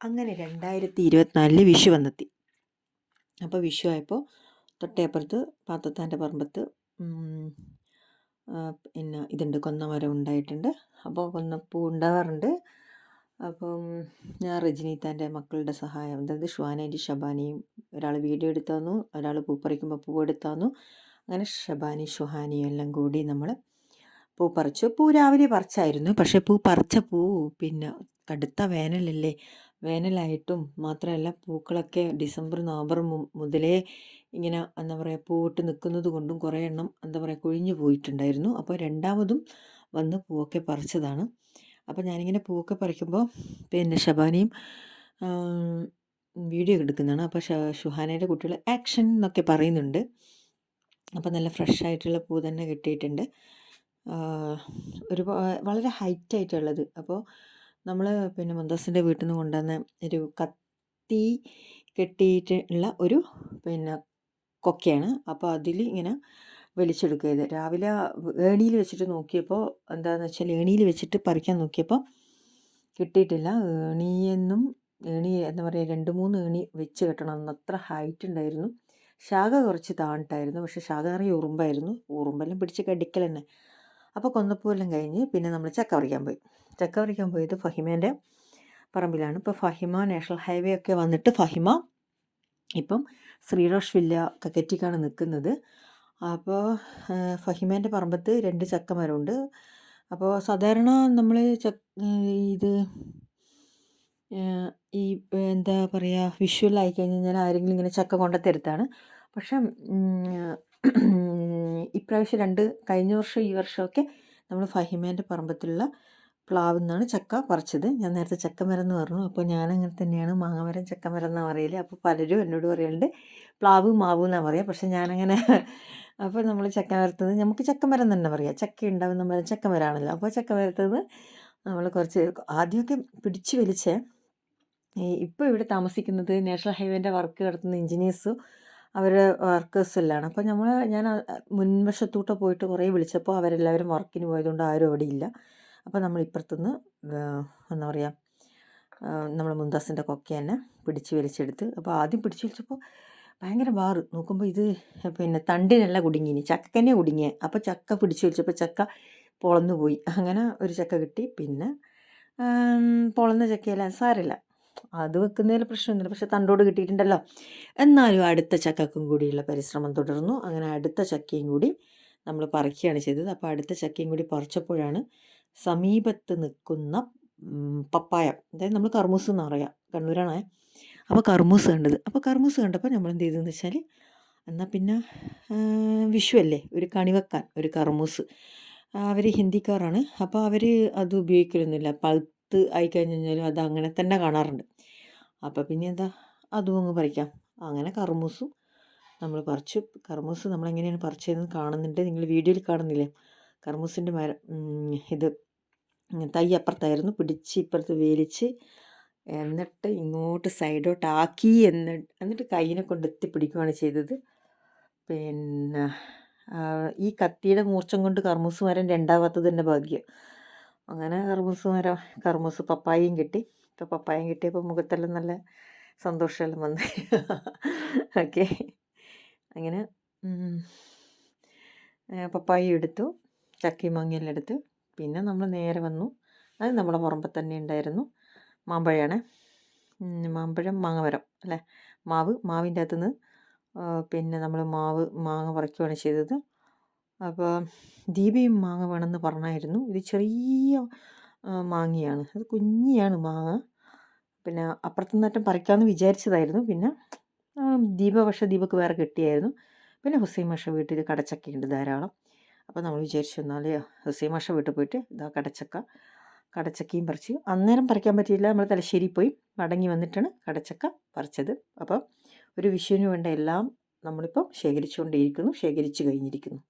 അങ്ങനെ രണ്ടായിരത്തി ഇരുപത്തിനാലിൽ വിഷു വന്നെത്തി. അപ്പോൾ വിഷു ആയപ്പോൾ തൊട്ടേപ്പുറത്ത് പാത്തത്താന്റെ പറമ്പത്ത് പിന്നെ ഇതുണ്ട് കൊന്നമരം ഉണ്ടായിട്ടുണ്ട്. അപ്പോൾ കൊന്നപ്പൂ ഉണ്ടാവാറുണ്ട്. അപ്പം ഞാൻ റജനീത്താന്റെ മക്കളുടെ സഹായം അതായത് ഷുവാനേന്റെ ഷബാനിയും ഒരാൾ വീഡിയോ എടുത്തു തന്നു ഒരാൾ പൂ പറിക്കുമ്പോൾ പൂ എടുത്തു തന്നു. അങ്ങനെ ഷബാനി ഷുഹാനിയും എല്ലാം കൂടി നമ്മൾ പൂ പറിച്ചു. പൂ രാവിലെ പറിച്ചായിരുന്നു. പക്ഷേ പൂ പറിച്ച പൂ പിന്നെ കടുത്ത വേനലല്ലേ. വേനലായിട്ടും മാത്രമല്ല പൂക്കളൊക്കെ ഡിസംബർ നവംബർ മുതലേ ഇങ്ങനെ എന്താ പറയുക പൂവിട്ട് നിൽക്കുന്നത് കൊണ്ടും കുറേ എണ്ണം എന്താ പറയുക കൊഴിഞ്ഞു പോയിട്ടുണ്ടായിരുന്നു. അപ്പോൾ രണ്ടാമതും വന്ന് പൂവൊക്കെ പറിച്ചതാണ്. അപ്പോൾ ഞാനിങ്ങനെ പൂവൊക്കെ പറിക്കുമ്പോൾ പിന്നെ ഷബാനിയും വീഡിയോ എടുക്കുന്നതാണ്. അപ്പോൾ ഷുഹാനയുടെ കുട്ടികൾ ആക്ഷൻ എന്നൊക്കെ പറയുന്നുണ്ട്. അപ്പോൾ നല്ല ഫ്രഷ് ആയിട്ടുള്ള പൂ തന്നെ കിട്ടിയിട്ടുണ്ട്. ഒരു വളരെ ഹൈറ്റായിട്ടുള്ളത് അപ്പോൾ നമ്മൾ പിന്നെ മുന്തസിന്റെ വീട്ടിൽ നിന്ന് കൊണ്ടുവന്ന ഒരു കത്തി കെട്ടിയിട്ടുള്ള ഒരു പിന്നെ കൊക്കയാണ്. അപ്പോൾ അതിൽ ഇങ്ങനെ വലിച്ചെടുക്കുക രാവിലെ ഏണിയിൽ വെച്ചിട്ട് നോക്കിയപ്പോൾ എന്താണെന്ന് വെച്ചാൽ ഏണിയിൽ വെച്ചിട്ട് പറിക്കാൻ നോക്കിയപ്പോൾ കിട്ടിയിട്ടില്ല. ഏണിയെന്നും ഏണി എന്താ പറയുക രണ്ട് മൂന്ന് ഏണി വെച്ച് കെട്ടണം. അത്ര ഹൈറ്റ് ഉണ്ടായിരുന്നു. ശാഖ കുറച്ച് താണിട്ടായിരുന്നു പക്ഷേ ശാഖ നിറയെ ഉറുമ്പായിരുന്നു. ഉറുമ്പെല്ലാം പിടിച്ച് കടിക്കൽ തന്നെ അപ്പോൾ കൊന്നപ്പൂവെല്ലാം കഴിഞ്ഞ് പിന്നെ നമ്മൾ ചക്ക പറിക്കാൻ പോയി. ചക്ക പറിക്കാൻ പോയത് ഫഹിമേന്റെ പറമ്പിലാണ്. ഇപ്പോൾ ഫഹിമ നാഷണൽ ഹൈവേ ഒക്കെ വന്നിട്ട് ഫഹിമ ഇപ്പം ശ്രീറാഷ് വില്ല കക്കറ്റിക്കാണ് നിൽക്കുന്നത് അപ്പോൾ ഫഹിമേന്റെ പറമ്പത്ത് രണ്ട് ചക്ക മരമുണ്ട് അപ്പോൾ സാധാരണ നമ്മൾ ഇത് ഈ എന്താ പറയുക വിഷ്വലായി കഴിഞ്ഞ് കഴിഞ്ഞാൽ ആരെങ്കിലും ഇങ്ങനെ ചക്ക കൊണ്ടുത്തരുത്താണ്. പക്ഷേ ഇപ്രാവശ്യം രണ്ട് കഴിഞ്ഞ വർഷം ഈ വർഷമൊക്കെ നമ്മൾ ഫഹിമേന്റെ പറമ്പത്തിലുള്ള പ്ലാവിൽ നിന്നാണ് ചക്ക പറിച്ചത്. ഞാൻ നേരത്തെ ചക്കമരം എന്ന് പറഞ്ഞു. അപ്പോൾ ഞാനങ്ങനെ തന്നെയാണ് മാങ്ങമരം ചക്കമരം എന്നാണ് പറയൽ. അപ്പോൾ പലരും എന്നോട് പറയലുണ്ട് പ്ലാവ് മാവ് എന്നാണ് പറയുക പക്ഷെ ഞാനങ്ങനെ അപ്പോൾ നമ്മൾ ചക്ക മരത്തത് നമുക്ക് ചക്കമരം തന്നെ പറയാം. ചക്ക ഉണ്ടാവുന്ന മരം ചക്കമരമാണല്ലോ. അപ്പോൾ ചക്കമരത്തത് നമ്മൾ കുറച്ച് ആദ്യമൊക്കെ പിടിച്ചു വലിച്ചേ ഇപ്പോൾ ഇവിടെ താമസിക്കുന്നത് നാഷണൽ ഹൈവേന്റെ വർക്ക് നടത്തുന്ന എഞ്ചിനീയേഴ്സും അവരുടെ വർക്കേഴ്സെല്ലാം അപ്പോൾ നമ്മൾ ഞാൻ മുൻവശത്തൂട്ട് പോയിട്ട് കുറേ വിളിച്ചപ്പോൾ അവരെല്ലാവരും വർക്കിന് പോയതുകൊണ്ട് ആരും അവിടെ ഇല്ല. അപ്പോൾ നമ്മൾ ഇപ്പുറത്തുനിന്ന് എന്താ പറയുക നമ്മൾ മുന്താസിന്റെ കൊക്കെ തന്നെ പിടിച്ച് വലിച്ചെടുത്ത് അപ്പോൾ ആദ്യം പിടിച്ച് വലിച്ചപ്പോൾ ഭയങ്കര വാറ് നോക്കുമ്പോൾ ഇത് പിന്നെ തണ്ടിനല്ല കുടുങ്ങിനി ചക്കനെ കുടുങ്ങിയ. അപ്പോൾ ചക്ക പിടിച്ച് വലിച്ചപ്പോൾ ചക്ക പൊളന്നു പോയി അങ്ങനെ ഒരു ചക്ക കിട്ടി. പിന്നെ പൊളന്ന ചക്കയല്ല സാരമില്ല അത് വെക്കുന്നതിൽ പ്രശ്നമൊന്നുമില്ല. പക്ഷെ തണ്ടോട് കിട്ടിയിട്ടുണ്ടല്ലോ. എന്നാലും അടുത്ത ചക്കക്കും കൂടിയുള്ള പരിശ്രമം തുടർന്നു. അങ്ങനെ അടുത്ത ചക്കയും കൂടി നമ്മൾ പറിക്കുകയാണ് ചെയ്തത്. അപ്പോൾ അടുത്ത ചക്കയും കൂടി പറിച്ചപ്പോഴാണ് സമീപത്ത് നിൽക്കുന്ന പപ്പായ. അതായത് നമ്മൾ കർമൂസ് എന്ന് പറയാം. കണ്ണൂരാണേ. അപ്പോൾ കർമൂസ് കണ്ടത്. അപ്പോൾ കർമൂസ് കണ്ടപ്പോൾ നമ്മൾ എന്ത് ചെയ്തതെന്ന് വെച്ചാൽ എന്നാൽ പിന്നെ വിഷു അല്ലേ? ഒരു കണി വെക്കാൻ ഒരു കർമൂസ്. അവർ ഹിന്ദിക്കാരാണ്. അപ്പോൾ അവർ അത് ഉപയോഗിക്കലൊന്നുമില്ല. പഴുത്ത് ആയിക്കഴിഞ്ഞ് കഴിഞ്ഞാലും അത് അങ്ങനെ തന്നെ കാണാറുണ്ട്. അപ്പോൾ പിന്നെ എന്താ? അതും അങ്ങ് പറിക്കാം. അങ്ങനെ കർമ്മൂസും നമ്മൾ പറിച്ചു. കർമ്മൂസ് നമ്മൾ എങ്ങനെയാണ് പറിച്ചതെന്ന് കാണുന്നുണ്ട്. നിങ്ങൾ വീഡിയോയിൽ കാണുന്നില്ലേ? കർമ്മൂസിന്റെ മരം ഇത് തൈ അപ്പുറത്തായിരുന്നു. പിടിച്ച് ഇപ്പുറത്ത് വേലിച്ച് എന്നിട്ട് ഇങ്ങോട്ട് സൈഡോട്ടാക്കി എന്ന് എന്നിട്ട് കൈയിനെ കൊണ്ട് എത്തിപ്പിടിക്കുകയാണ് ചെയ്തത്. പിന്നെ ഈ കത്തിയുടെ മൂർച്ചം കൊണ്ട് കർമ്മൂസ് മരം തന്നെ ഭാഗ്യം. അങ്ങനെ കർമ്മൂസ് മരം കർമ്മൂസ് പപ്പായയും കിട്ടി. ഇപ്പോൾ പപ്പായം കിട്ടിയപ്പോൾ മുഖത്തെല്ലാം നല്ല സന്തോഷമെല്ലാം വന്നു. ഓക്കെ. അങ്ങനെ പപ്പായ എടുത്തു. ചക്കയും മാങ്ങയെല്ലാം എടുത്ത്. പിന്നെ നമ്മൾ നേരെ വന്നു. അത് നമ്മുടെ പുറമ്പ് തന്നെ ഉണ്ടായിരുന്നു. മാമ്പഴമാണ് മാമ്പഴം മാങ്ങമരം അല്ലേ? മാവ് മാവിന്റെ അകത്തുനിന്ന് പിന്നെ നമ്മൾ മാവ് മാങ്ങ പറിക്കുകയാണ് ചെയ്തത്. അപ്പോൾ ദീപയും മാങ്ങ വേണമെന്ന് പറഞ്ഞായിരുന്നു. ഇത് ചെറിയ മാങ്ങയാണ്. അത് കുഞ്ഞിയാണ് മാങ്ങ. പിന്നെ അപ്പുറത്തു നിന്നറ്റം പറിക്കാമെന്ന് വിചാരിച്ചതായിരുന്നു. പിന്നെ ദീപ പക്ഷേ ദീപക്ക് വേറെ കിട്ടിയായിരുന്നു. പിന്നെ ഹുസൈൻ മാഷ വീട്ടിൽ കടച്ചക്കയുണ്ട് ധാരാളം. അപ്പോൾ നമ്മൾ വിചാരിച്ചു എന്നാൽ ഹുസൈൻ മാഷ വീട്ടിൽ പോയിട്ട് ഇതാ കടച്ചക്ക. കടച്ചക്കയും പറിച്ച്. അന്നേരം പറിക്കാൻ പറ്റിയില്ല. നമ്മൾ തലശ്ശേരി പോയി മടങ്ങി വന്നിട്ടാണ് കടച്ചക്ക പറിച്ചത്. അപ്പം ഒരു വിഷുവിന് വേണ്ട എല്ലാം നമ്മളിപ്പം ശേഖരിച്ചുകൊണ്ടേയിരിക്കുന്നു. ശേഖരിച്ചു കഴിഞ്ഞിരിക്കുന്നു.